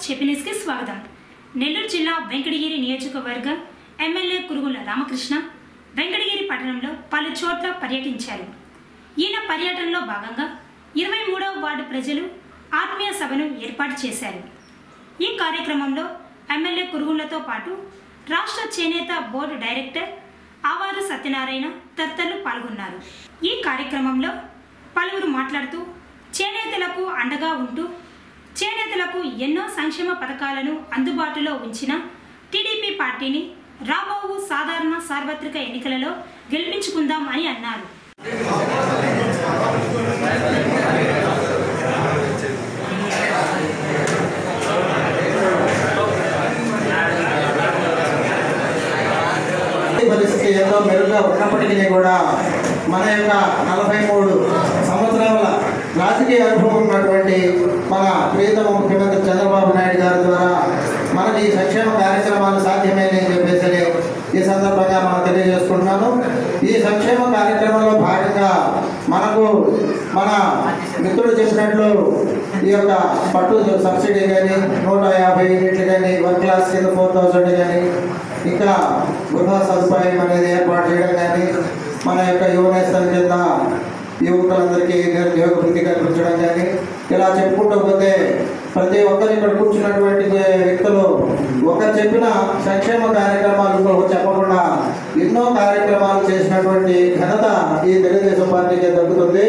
చెప్పినీస్కి స్వాగతం. నెల్లూరు జిల్లా వెంకటగిరి నియోజకవర్గం ఎమ్మెల్యే కురుగుల రామకృష్ణ వెంకటగిరి పట్టణంలో పలు చోట్ల పర్యటించారు. ఈయన పర్యటనలో భాగంగా ఇరవై మూడవ వార్డు ప్రజలు ఆత్మీయ సభను ఏర్పాటు చేశారు. ఈ కార్యక్రమంలో ఎమ్మెల్యే కురుగులతో పాటు రాష్ట్ర చేనేత బోర్డు డైరెక్టర్ ఆవారు సత్యనారాయణ తదితరులు పాల్గొన్నారు. ఈ కార్యక్రమంలో పలువురు మాట్లాడుతూ చేనేతలకు అండగా ఉంటూ చేనేతలకు ఎన్నో సంక్షేమ పథకాలను అందుబాటులో ఉంచిన టీడీపీ పార్టీని రాబోవు సాధారణ సార్వత్రిక ఎన్నికలలో గెలిపించుకుందాం అని అన్నారు. పరిస్థితి ఎంతో మెరుగ్గా ఉన్నప్పటికీ కూడా మన యొక్క నలభై మూడు సంవత్సరాల రాజకీయ అనుభవం ఉన్నటువంటి మన ప్రియతమ ముఖ్యమంత్రి చంద్రబాబు నాయుడు గారి ద్వారా మనకి ఈ సంక్షేమ కార్యక్రమాలు సాధ్యమేనని చెప్పేసి ఈ సందర్భంగా మనం తెలియజేసుకుంటున్నాను. ఈ సంక్షేమ కార్యక్రమంలో భాగంగా మనకు మన మిత్రుడు చెప్పినట్లు ఈ యొక్క పట్టు సబ్సిడీ కానీ నూట యాభై యూనిట్లు కానీ వన్ క్లాస్ కింద ఫోర్ థౌజండ్ కానీ ఇంకా గృహ సదుపాయం అనేది ఏర్పాటు చేయడం కానీ మన యొక్క యువనేస్తల కింద యువకులందరికీ నిరుద్యోగ ప్రతిగా కూర్చోడం కానీ ఇలా చెప్పుకుంటూ పోతే ప్రతి ఒక్కరు ఇక్కడ కూర్చున్నటువంటి వ్యక్తులు ఒకరు చెప్పిన సంక్షేమ కార్యక్రమాలు ఇంకొకరు చెప్పకుండా ఎన్నో కార్యక్రమాలు చేసినటువంటి ఘనత ఈ తెలుగుదేశం పార్టీకి దక్కుతుంది.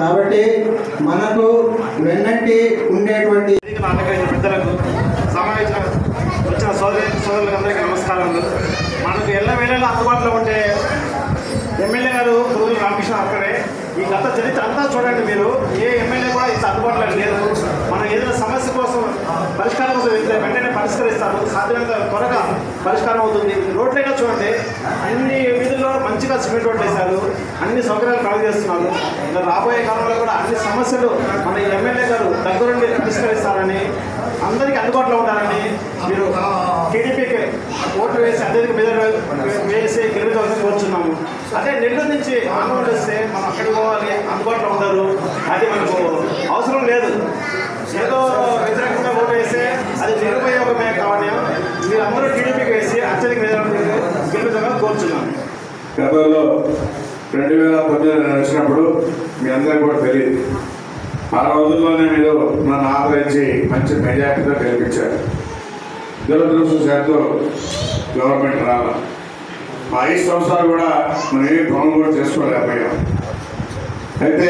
కాబట్టి మనకు వెన్నట్టి ఉండేటువంటి పెద్దలకు సమావేశం వచ్చిన సోదరి సోదరులకు అందరికీ నమస్కారములు. మనకు ఎల్ల వేళలో అందుబాటులో ఉండే ఎమ్మెల్యే గారు పురుగుల రామకృష్ణ అక్కడే ఈ గత చరిత్ర అంతా చూడండి మీరు. ఏ ఎమ్మెల్యే కూడా ఇంత అందుబాటులో లేదు. మనం ఏదైనా సమస్య కోసం పరిష్కారం కోసం వెళ్తే వెంటనే పరిష్కరిస్తారు. సాధ్యమైనంత త్వరగా పరిష్కారం అవుతుంది. రోడ్లైనా చూడండి. అన్ని వీధుల్లో మంచిగా సిమెంట్ రోడ్లు వేశారు. అన్ని సౌకర్యాలు కలుగజేస్తున్నారు ఇంకా రాబోయే కాలంలో కూడా అన్ని సమస్యలు మన ఎమ్మెల్యే గారు దగ్గరుండి పరిష్కరిస్తారని అందరికీ అందుబాటులో ఉంటారని మీరు టీడీపీకి ఓట్లు వేసి అత్యధిక మీద వేసి గెలుగుతారు అదే నెల్లూరు నుంచి ఆందోళన వస్తే మనం అక్కడికి పోవాలి అందుబాటులో ఉంటారు అది మనకు అవసరం లేదు. ఏదో వ్యతిరేకంగా ఓటు వేస్తే అది నిరుపయోగమే కావాలి మీరు టీడీపీకి వేసి అత్యధిక గెలుపుగా గెలుపుతామని గతంలో రెండు వేల తొమ్మిది నేను వచ్చినప్పుడు మీ అందరికీ కూడా తెలియదు. ఆ రోజుల్లోనే మీరు నన్ను ఆదరించి మంచి మెజార్టీతో గెలిపించారు. దురదృష్టశాత్తు గవర్నమెంట్ రావాలి ఆ ఐదు సంవత్సరాలు కూడా మనం ఏమి పనులు కూడా చేసుకోలేకపోయాం. అయితే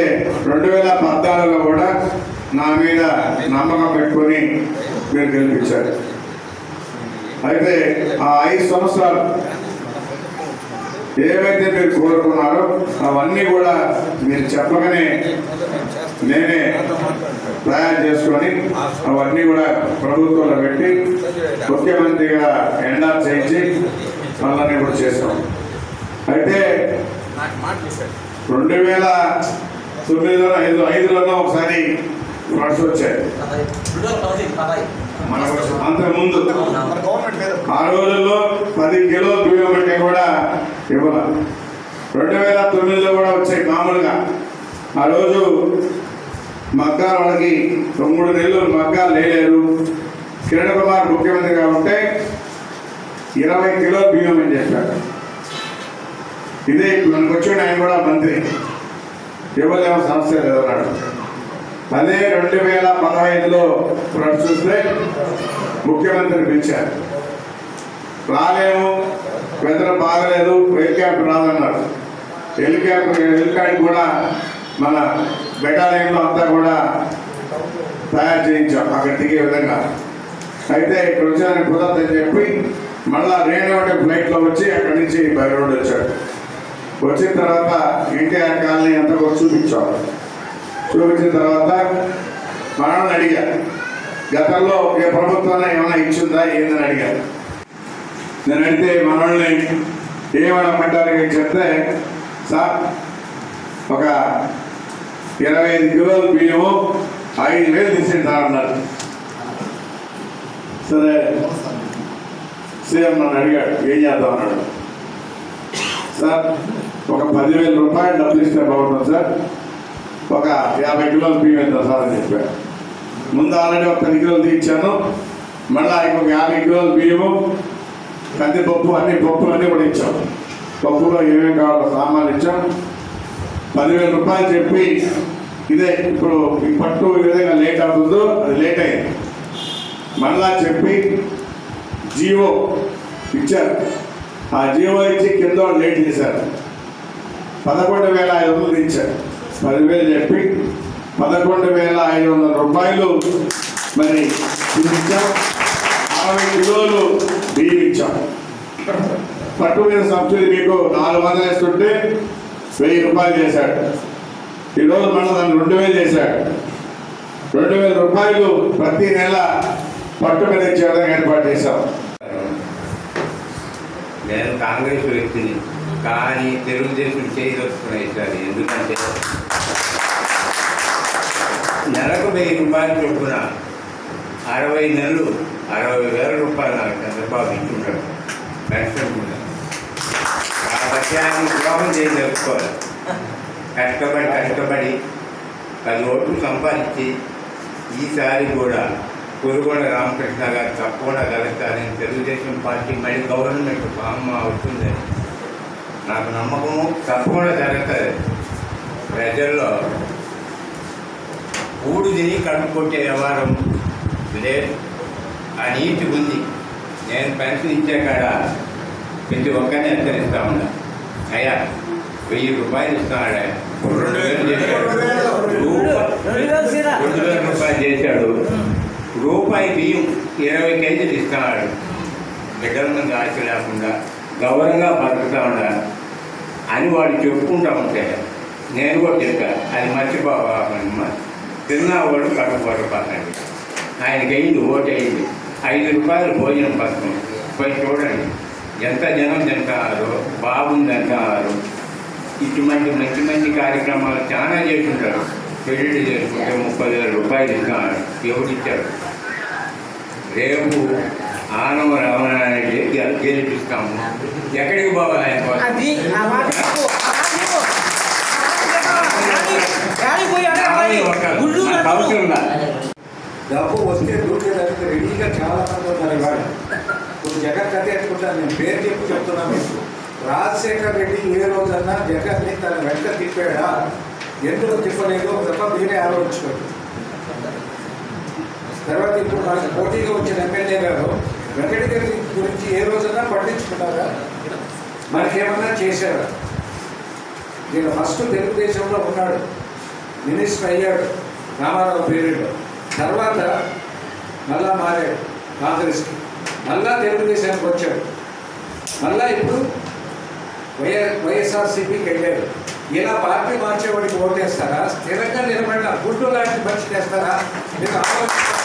రెండు వేల పద్నాలుగులో కూడా నా మీద నమ్మకం పెట్టుకొని మీరు గెలిపించారు. అయితే ఆ ఐదు సంవత్సరాలు ఏవైతే మీరు కోరుకున్నారో అవన్నీ కూడా మీరు చెప్పగానే నేనే తయారు చేసుకొని అవన్నీ కూడా ప్రభుత్వంలో పెట్టి ముఖ్యమంత్రిగా ఎండార్ చేయించి మళ్ళీ కూడా చేసాం అయితే రెండు వేల తొమ్మిదిలో ఐదు ఐదులోనో ఒకసారి ఫ్లడ్స్ వచ్చాయి. మన అంతకుముందు ఆ రోజుల్లో పది కిలో బియ్యం అంటే కూడా ఇవ్వాల. రెండు వేల తొమ్మిదిలో కూడా వచ్చాయి మామూలుగా. ఆ రోజు మగ్గాల వాళ్ళకి తొమ్మిది నెలలు మగ్గాలు లేలేరు. కిరణ్ కుమార్ ముఖ్యమంత్రిగా ఉంటే ఇరవై కిలో బియ్యం అని చెప్పారు ఇదే మనకు వచ్చిన ఆయన కూడా మంత్రి. ఇవ్వలేమో సమస్య లేదన్నాడు అదే రెండు వేల పదహైదులో చూస్తే ముఖ్యమంత్రి పిలిచారు. రాలేము వెదర్ బాగలేదు హెలికాప్టర్ రాదన్నారు హెలికాప్టర్ హెలికాప్టర్ కూడా మన బెటాలియన్లో అంతా కూడా తయారు చేయించాం అక్కడ దిగే విధంగా. అయితే ఇక్కడ వచ్చారని కుదరదని చెప్పి మళ్ళా రేణువంటి ఫ్లైట్లో వచ్చి అక్కడి నుంచి బై రోడ్ వచ్చాడు. వచ్చిన తర్వాత ఎన్టీఆర్ కాలనీ అంతా కూడా చూపించిన తర్వాత మనల్ని అడిగారు. గతంలో ఏ ప్రభుత్వాన్ని ఏమైనా ఇచ్చిందా ఏందని అడిగారు. నేను అడిగితే మనల్ని ఏమనమంటారు అని చెప్తే సార్ ఒక ఇరవై ఐదు కిలోల బియ్యము ఐదు వేలు తీసింది సార్ అన్నారు. సరే. సీఎం నన్ను అడిగాడు ఏం చేద్దాం? అన్నాడు సార్ ఒక పదివేల రూపాయలు డబ్బులు ఇస్తే బాగుంటుంది సార్. ఒక యాభై కిలోలు బియ్యం ఇద్దాం సార్ అని చెప్పారు ముందు ఆల్రెడీ ఒక పది కిలోలు తీర్చాను మళ్ళీ ఇంకొక యాభై కిలోలు బియ్యము కందిపప్పు అన్ని పప్పులు అన్నీ కూడా ఇచ్చాం. పప్పులో ఏమేమి కావాలో సామాన్లు ఇచ్చాం. పదివేల రూపాయలు చెప్పి ఇదే ఇప్పుడు ఈ పట్టు ఏ విధంగా లేట్ అవుతుందో అది లేట్ అయింది. మళ్ళా చెప్పి జీవో ఇచ్చారు. ఆ జీవో ఇచ్చి కింద లేట్ చేశారు. పదకొండు వేల ఐదు వందలు ఇచ్చారు. పదివేలు చెప్పి పదకొండు వేల ఐదు వందల రూపాయలు మరి ఇచ్చాం అరవై కిలోలు బియ్యం ఇచ్చాం పట్టు మీద సబ్సిడీ మీకు నాలుగు వందలు వేస్తుంటే వెయ్యి రూపాయలు చేశాడు. ఈరోజు మనం దాన్ని రెండు వేలు చేశాడు. రెండు వేల రూపాయలు ప్రతి నెల పట్టు మీద ఇచ్చేయడానికి ఏర్పాటు చేశాం. నేను కాంగ్రెస్ వ్యక్తిని కానీ తెలుగుదేశం చేయదలుచుకునే సార్ ఎందుకంటే నెలకు వెయ్యి రూపాయలు చొప్పున అరవై నెలలు అరవై వేల రూపాయలు నాకు చంద్రబాబు ఇచ్చుంటాడు పెన్షన్ కూడా కాబట్టి ఆయన ద్రోహం తెలుసుకోవాలి కష్టపడి కష్టపడి పది ఓట్లు సంపాదించి ఈసారి కూడా కురుగొండ రామకృష్ణ గారు తప్పకుండా కలుస్తారని తెలుగుదేశం పార్టీ మళ్ళీ గవర్నమెంట్ అమ్మ అవుతుందని నాకు నమ్మకము తప్పకుండా జరుగుతుంది. ప్రజల్లో ఊడు తిని కడుపు కొట్టే వ్యవహారం లేదు. ఆ నీతి ఉంది. నేను పెన్షన్ ఇచ్చే కాడ ప్రతి ఒక్కరిని హెచ్చరిస్తా ఉన్నా. అయ్యా వెయ్యి రూపాయలు ఇస్తున్నాడు. రెండు వేలు చేశాడు. రెండు వేల రూపాయలు చేశాడు. రూపాయి బియ్యం ఇరవై కేజీలు ఇస్తున్నాడు బిడ్డల మీద ఆశ లేకుండా గౌరవంగా బతుకుతా ఉండా అని వాడు చెప్పుకుంటా ఉంటే నేను కూడా చెప్పా అది మర్చిపోవాలి తిన్నవాడు కట్టుబాటు పడపాకండి ఆయనకి అయింది ఓటు అయింది. ఐదు రూపాయలు భోజనం పథకం పోయి చూడండి. ఎంత జనం తింటున్నారు బాగుంది అంటున్నారు ఇటువంటి మంచి మంచి కార్యక్రమాలు చాలా చేస్తుంటారు పెళ్ళి చేసుకుంటే ముప్పై వేల రూపాయలు ఇస్తున్నారు ఎవరు ఇచ్చారు రేపు ఆనవ రమణారెడ్డి గె- గెలిపిస్తాము ఎక్కడికి పోవాలి ఆయన కోసం? అది ఆ మాట చెప్పు. ఆ మాట చెప్పు. యాడికి పోయి యాభై అడగాలి? ఒక్కలు. గుళ్ళు నాకు కట్టు. అవసరం లా. డబ్బు వస్తే దూకేదానికి రెడీగా చాలా మంది ఉన్నారు ఇవాళ ఇప్పుడు జగన్ కథ ఎత్తుకుంటాను నేను పేరు చెప్పి చెప్తున్నాను మీకు రాజశేఖర్ రెడ్డి ఏ రోజన్నా జగన్ని తన వెంట తిప్పాడా ఎందుకు చెప్పలేదు? ఒక మీరే ఆలోచించుకోండి. తర్వాత ఇప్పుడు మనకు పోటీగా వచ్చిన ఎమ్మెల్యే గారు వెంకటగిరి గురించి ఏ రోజన్నా పట్టించుకున్నారా మనకేమన్నా చేశారా? నేను ఫస్ట్ తెలుగుదేశంలో ఉన్నాడు. మినిస్టర్ అయ్యాడు. రామారావు పీరియడ్లో తర్వాత మళ్ళా మారాడు కాంగ్రెస్కి. మళ్ళా తెలుగుదేశానికి వచ్చాడు. మళ్ళా ఇప్పుడు వైఎస్ వైఎస్ఆర్సీపీకి వెళ్ళాడు. ఇలా పార్టీ మార్చేవాడికి ఓటేస్తారా? స్థిరంగా నిలబడిన గుడ్డు లాంటి మనిషి చేస్తారా మీరు ఆలోచించాలి